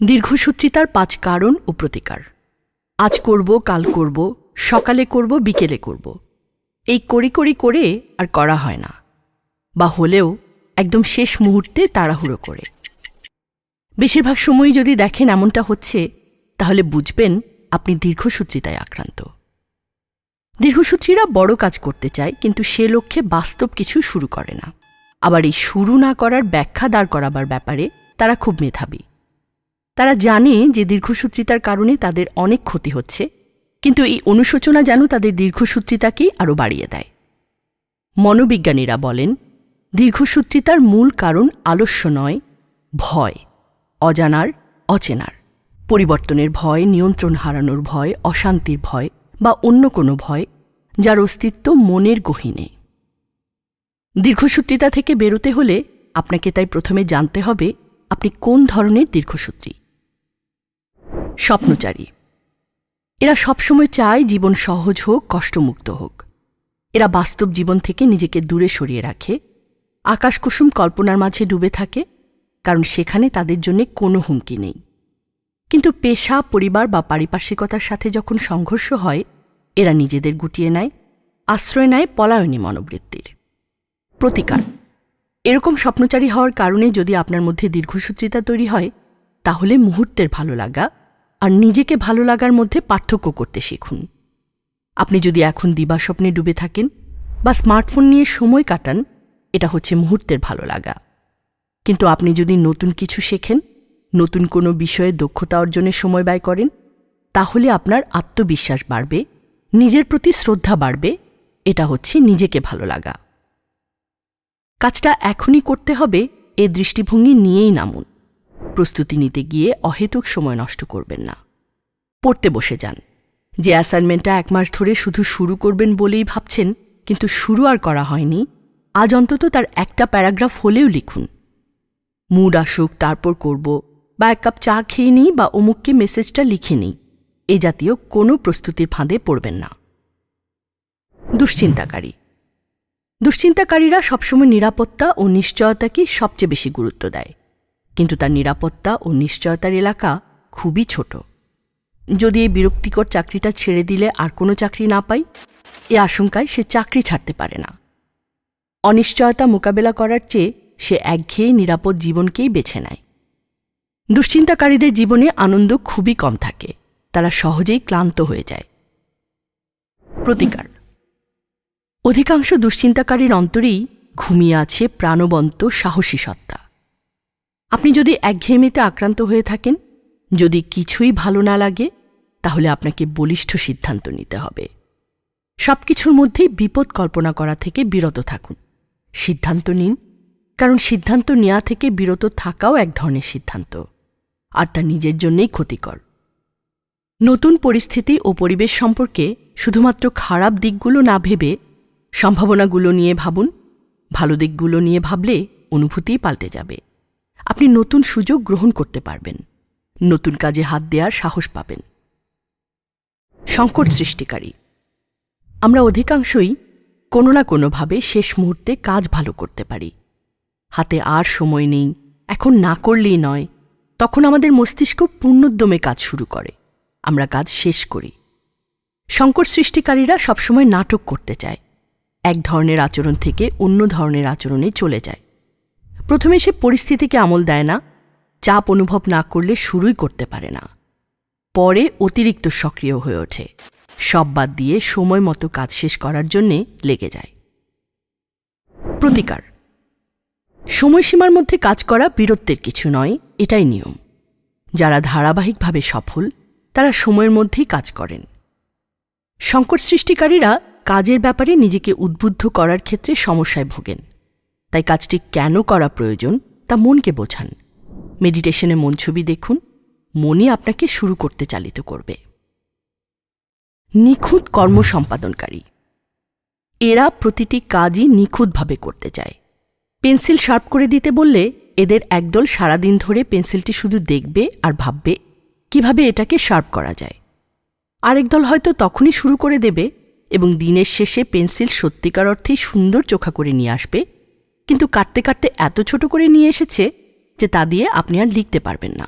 দীর্ঘসূত্রিতার পাঁচ কারণ ও প্রতিকার। আজ করব, কাল করব, সকালে করব, বিকেলে করব। এই করি করি করে আর করা হয় না, বা হলেও একদম শেষ মুহূর্তে তাড়াহুড়ো করে। বেশিরভাগ সময়ই যদি দেখেন এমনটা হচ্ছে, তাহলে বুঝবেন আপনি দীর্ঘসূত্রিতায় আক্রান্ত। দীর্ঘসূত্রীরা বড় কাজ করতে চায়, কিন্তু সে লক্ষ্যে বাস্তব কিছু শুরু করে না। আবার এই শুরু না করার ব্যাখ্যা দাঁড় করাবার ব্যাপারে তারা খুব মেধাবী। তারা জানে যে দীর্ঘসূত্রিতার কারণে তাদের অনেক ক্ষতি হচ্ছে, কিন্তু এই অনুশোচনা যেন তাদের দীর্ঘসূত্রিতাকেই আরও বাড়িয়ে দেয়। মনোবিজ্ঞানীরা বলেন, দীর্ঘসূত্রিতার মূল কারণ আলস্য নয়, ভয়, অজানার, অচেনার। পরিবর্তনের ভয়, নিয়ন্ত্রণ হারানোর ভয়, অশান্তির ভয় বা অন্য কোনো ভয়, যার অস্তিত্ব মনের গহীনে। দীর্ঘসূত্রিতা থেকে বেরোতে হলে আপনাকে তাই প্রথমে জানতে হবে, আপনি কোন ধরনের দীর্ঘসূত্রী? স্বপ্নচারী। এরা সবসময় চায় জীবন সহজ হোক, কষ্টমুক্ত হোক। এরা বাস্তব জীবন থেকে নিজেকে দূরে সরিয়ে রাখে। আকাশকুসুম কল্পনার মাঝে ডুবে থাকে, কারণ সেখানে তাদের জন্য কোনো হুমকি নেই। কিন্তু পেশা, পরিবার বা পারিপার্শ্বিকতার সাথে যখন সংঘর্ষ হয়, এরা নিজেদের গুটিয়ে নেয়, আশ্রয় নেয় পলায়নী মনোবৃত্তির। প্রতিকার। এরকম স্বপ্নচারী হওয়ার কারণে যদি আপনার মধ্যে দীর্ঘসূত্রিতা তৈরি হয়, তাহলে মুহূর্তের ভালো লাগা আর নিজেকে ভালো লাগার মধ্যে পার্থক্য করতে শিখুন। আপনি যদি এখন দিবাস্বপ্নে ডুবে থাকেন বা স্মার্টফোন নিয়ে সময় কাটান, এটা হচ্ছে মুহূর্তের ভালো লাগা। কিন্তু আপনি যদি নতুন কিছু শেখেন, নতুন কোনো বিষয়ে দক্ষতা অর্জনের সময় ব্যয় করেন, তাহলে আপনার আত্মবিশ্বাস বাড়বে, নিজের প্রতি শ্রদ্ধা বাড়বে, এটা হচ্ছে নিজেকে ভালো লাগা। কাজটা এখনই করতে হবে, এ দৃষ্টিভঙ্গি নিয়েই নামুন। প্রস্তুতি নিতে গিয়ে অহেতুক সময় নষ্ট করবেন না। পড়তে বসে যান। যে অ্যাসাইনমেন্টটা এক মাস ধরে শুধু শুরু করবেন বলেই ভাবছেন, কিন্তু শুরু আর করা হয়নি, আজ অন্তত তার একটা প্যারাগ্রাফ হলেও লিখুন। মুড আসুক, তারপর করব, বা এক কাপ চা খেয়ে নিই বা অমুককে মেসেজটা লিখে নিই, এ জাতীয় কোনো প্রস্তুতির ফাঁদে পড়বেন না। দুশ্চিন্তাকারী। দুশ্চিন্তাকারীরা সবসময় নিরাপত্তা ও নিশ্চয়তাকে সবচেয়ে বেশি গুরুত্ব দেয়। কিন্তু তার নিরাপত্তা ও নিশ্চয়তার এলাকা খুবই ছোট। যদি এই বিরক্তিকর চাকরিটা ছেড়ে দিলে আর কোনো চাকরি না পাই, এ আশঙ্কায় সে চাকরি ছাড়তে পারে না। অনিশ্চয়তা মোকাবেলা করার চেয়ে সে একঘেয়ে নিরাপদ জীবনকেই বেছে নেয়। দুশ্চিন্তাকারীদের জীবনে আনন্দ খুবই কম থাকে, তারা সহজেই ক্লান্ত হয়ে যায়। প্রতিকার। অধিকাংশ দুশ্চিন্তাকারীর অন্তরেই ঘুমিয়ে আছে প্রাণবন্ত সাহসী সত্তা। আপনি যদি একঘেয়েমিতে আক্রান্ত হয়ে থাকেন, যদি কিছুই ভালো না লাগে, তাহলে আপনাকে বলিষ্ঠ সিদ্ধান্ত নিতে হবে। সব কিছুর মধ্যেই বিপদ কল্পনা করা থেকে বিরত থাকুন। সিদ্ধান্ত নিন, কারণ সিদ্ধান্ত নেওয়া থেকে বিরত থাকাও এক ধরনের সিদ্ধান্ত, আর তা নিজের জন্যেই ক্ষতিকর। নতুন পরিস্থিতি ও পরিবেশ সম্পর্কে শুধুমাত্র খারাপ দিকগুলো না ভেবে সম্ভাবনাগুলো নিয়ে ভাবুন, ভালো দিকগুলো নিয়ে ভাবলে অনুভূতিই পাল্টে যাবে। আপনি নতুন সুযোগ গ্রহণ করতে পারবেন। নতুন কাজে হাত দেওয়ার সাহস পাবেন। সংকট সৃষ্টিকারী। আমরা অধিকাংশই কোনো না কোনোভাবে শেষ মুহূর্তে কাজ ভালো করতে পারি। হাতে আর সময় নেই, এখন না করলেই নয়, তখন আমাদের মস্তিষ্ক পূর্ণোদ্যমে কাজ শুরু করে। আমরা কাজ শেষ করি। সংকট সৃষ্টিকারীরা সবসময় নাটক করতে চায়। এক ধরনের আচরণ থেকে অন্য ধরনের আচরণে চলে যায়। প্রথমে সে পরিস্থিতিকে আমল দেয় না, চাপ অনুভব না করলে শুরুই করতে পারে না। পরে অতিরিক্ত সক্রিয় হয়ে ওঠে। সব বাদ দিয়ে সময় মতো কাজ শেষ করার জন্যে লেগে যায়। প্রতিকার। সময়সীমার মধ্যে কাজ করা বীরত্বের কিছু নয়, এটাই নিয়ম। যারা ধারাবাহিকভাবে সফল, তারা সময়ের মধ্যেই কাজ করেন। সংকট সৃষ্টিকারীরা কাজের ব্যাপারে নিজেকে উদ্বুদ্ধ করার ক্ষেত্রে সমস্যায় ভোগেন। তাই কাজটি কেন করা প্রয়োজন তা মনকে বোঝান। মেডিটেশনে মন ছবি দেখুন, মনই আপনাকে শুরু করতে চালিত করবে। নিখুঁত কর্ম সম্পাদনকারী। এরা প্রতিটি কাজই নিখুঁতভাবে করতে চায়। পেন্সিল শার্প করে দিতে বললে এদের একদল সারাদিন ধরে পেন্সিলটি শুধু দেখবে আর ভাববে কীভাবে এটাকে শার্প করা যায়। আরেক দল হয়তো তখনই শুরু করে দেবে এবং দিনের শেষে পেন্সিল সত্যিকার অর্থেই সুন্দর চোখা করে নিয়ে আসবে কিন্তু কাটতে কাটতে এত ছোট করে নিয়ে এসেছে যে তা দিয়ে আপনি আর লিখতে পারবেন না।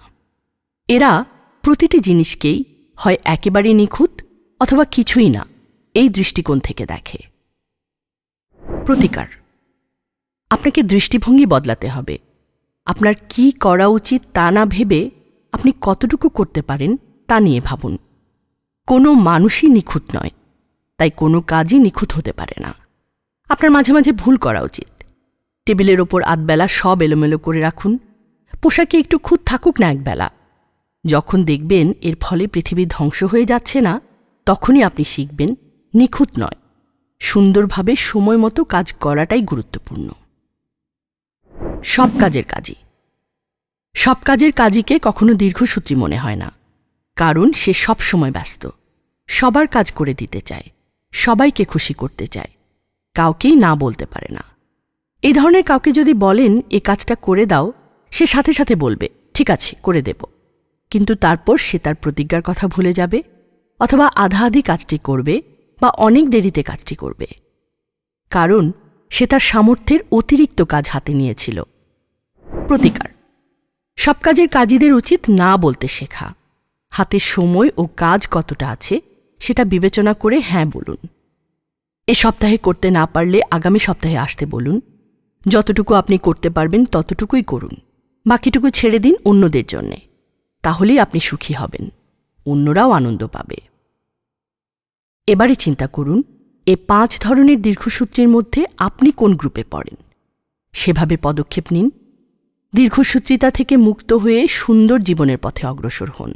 এরা প্রতিটি জিনিসকেই হয় একেবারে নিখুঁত অথবা কিছুই না, এই দৃষ্টিকোণ থেকে দেখে। প্রতিকার। আপনাকে দৃষ্টিভঙ্গি বদলাতে হবে। আপনার কি করা উচিত তা না ভেবে আপনি কতটুকু করতে পারেন তা নিয়ে ভাবুন। কোনো মানুষই নিখুঁত নয়, তাই কোনো কাজই নিখুঁত হতে পারে না। আপনার মাঝে মাঝে ভুল করা উচিত। টেবিলের ওপর আধবেলা সব এলোমেলো করে রাখুন। পোশাকে একটু খুঁত থাকুক না একবেলা। যখন দেখবেন এর ফলে পৃথিবী ধ্বংস হয়ে যাচ্ছে না, তখনই আপনি শিখবেন, নিখুঁত নয়। সুন্দরভাবে সময় মতো কাজ করাটাই গুরুত্বপূর্ণ। সব কাজের কাজই। সব কাজের কাজীকে কখনো দীর্ঘসূত্রী মনে হয় না, কারণ সে সব সময় ব্যস্ত। সবার কাজ করে দিতে চায়, সবাইকে খুশি করতে চায়, কাউকেই না বলতে পারে না। এই ধরনের কাউকে যদি বলেন, এ কাজটা করে দাও, সে সাথে সাথে বলবে, ঠিক আছে, করে দেব। কিন্তু তারপর সে তার প্রতিজ্ঞার কথা ভুলে যাবে, অথবা আধা আধি কাজটি করবে বা অনেক দেরিতে কাজটি করবে। কারণ সে তার সামর্থ্যের অতিরিক্ত কাজ হাতে নিয়েছিল। প্রতিকার। সব কাজের কাজীদের উচিত না বলতে শেখা। হাতে সময় ও কাজ কতটা আছে, সেটা বিবেচনা করে হ্যাঁ বলুন। এ সপ্তাহে করতে না পারলে আগামী সপ্তাহে আসতে বলুন। যতটুকু আপনি করতে পারবেন ততটুকুই করুন। বাকিটুকু ছেড়ে দিন অন্যদের জন্যে। তাহলেই আপনি সুখী হবেন। অন্যরাও আনন্দ পাবে। এবারে চিন্তা করুন, এ পাঁচ ধরনের দীর্ঘসূত্রের মধ্যে আপনি কোন গ্রুপে পড়েন? সেভাবে পদক্ষেপ নিন। দীর্ঘসূত্রিতা থেকে মুক্ত হয়ে সুন্দর জীবনের পথে অগ্রসর হন।